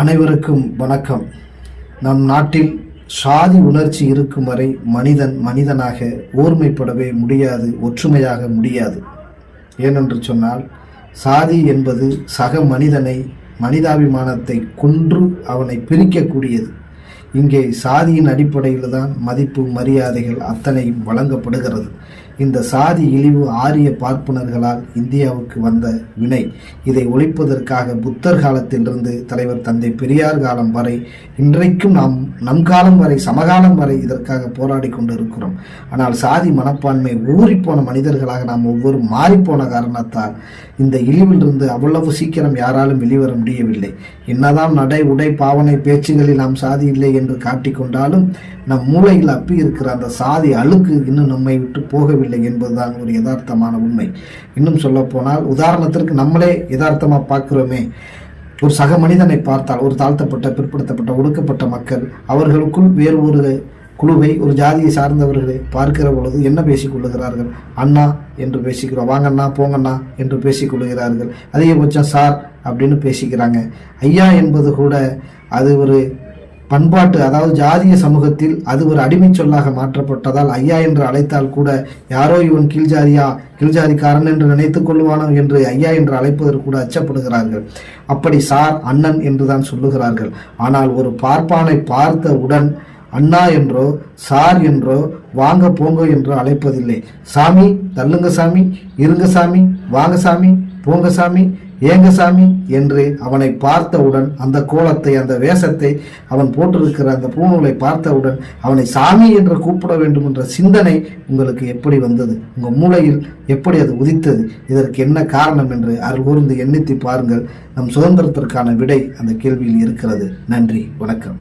அனைவருக்கும் வணக்கம். நம் நாட்டில் சாதி உணர்ச்சி இருக்கும் வரை மனிதன் மனிதனாக ஓர்மைப்படவே முடியாது ஒற்றுமையாக முடியாது. ஏனென்று சொன்னால் சாதி என்பது சக மனிதனை மனிதாபிமானத்தை கொன்று அவனை பிரிக்கக்கூடியது. இங்கே சாதியின் அடிப்படையில் தான் மதிப்பு மரியாதைகள் அத்தனையும் வழங்கப்படுகிறது. இந்த சாதி இழிவு ஆரிய பார்ப்பனர்களால் இந்தியாவுக்கு வந்த வினை. இதை ஒழிப்பதற்காக புத்தர் காலத்திலிருந்து தலைவர் தந்தை பெரியார் காலம் வரை இன்றைக்கும் நாம் நம் காலம் வரை சமகாலம் வரை இதற்காக போராடி கொண்டு இருக்கிறோம் ஆனால் சாதி மனப்பான்மை ஊறிப்போன மனிதர்களாக நாம் ஒவ்வொரு மாறிப்போன காரணத்தால் இந்த இழிவிலிருந்து அவ்வளவு சீக்கிரம் யாராலும் வெளிவர முடியவில்லை. என்னதான் நடை உடை பாவனை பேச்சுகளில் நாம் சாதி இல்லை என்று காட்டிக்கொண்டாலும் நம் மூளையில் அப்பி இருக்கிற அந்த சாதி அழுக்கு இன்னும் நம்மை விட்டு போகவில்லை. என்பதுதான் ஒரு யதார்த்தமான உண்மை. இன்னும் சொல்லப்போனால் உதாரணத்திற்கு நம்மளே யதார்த்தமாக பார்க்குறோமே. ஒரு சக மனிதனை பார்த்தால் ஒரு தாழ்த்தப்பட்ட பிற்படுத்தப்பட்ட ஒடுக்கப்பட்ட மக்கள் அவர்களுக்குள் வேறு ஒரு குழுவை ஒரு ஜாதியை சார்ந்தவர்களை பார்க்கிற பொழுது என்ன பேசிக் கொள்ளுகிறார்கள்? அண்ணா என்று பேசிக்கிறோம். வாங்கண்ணா போங்கண்ணா என்று பேசிக்கொள்ளுகிறார்கள் அதிகபட்சம் சார் அப்படின்னு பேசிக்கிறாங்க. ஐயா என்பது கூட அது ஒரு பண்பாட்டு அதாவது ஜாதிய சமூகத்தில் அது ஒரு அடிமை சொல்லாக மாற்றப்பட்டதால் ஐயா என்று அழைத்தால் கூட யாரோ இவன் கீழ் கீழ்ஜாதிக்காரன் என்று நினைத்துக் கொள்வானோ என்று ஐயா என்று அழைப்பதற்கு கூட அச்சப்படுகிறார்கள். அப்படி சார் அண்ணன் என்றுதான் சொல்லுகிறார்கள். ஆனால் ஒரு பார்ப்பானை பார்த்தவுடன் அண்ணா என்றோ சார் என்றோ வாங்க போங்க என்றோ அழைப்பதில்லை. சாமி தள்ளுங்க சாமி இருங்க சாமி வாங்க சாமி போங்க சாமி ஏங்க சாமி? என்று அவனை பார்த்தவுடன் அந்த கோலத்தை அந்த வேஷத்தை அவன் போட்டிருக்கிற அந்த பூநூலை பார்த்தவுடன் அவனை சாமி என்று கூப்பிட வேண்டும் என்ற சிந்தனை உங்களுக்கு எப்படி வந்தது? உங்கள் மூளையில் எப்படி அது உதித்தது? இதற்கு என்ன காரணம் என்று அருள் கூர்ந்து எண்ணித்து பாருங்கள். நம் சுதந்திரத்திற்கான விடை அந்த கேள்வியில் இருக்கிறது. நன்றி. வணக்கம்.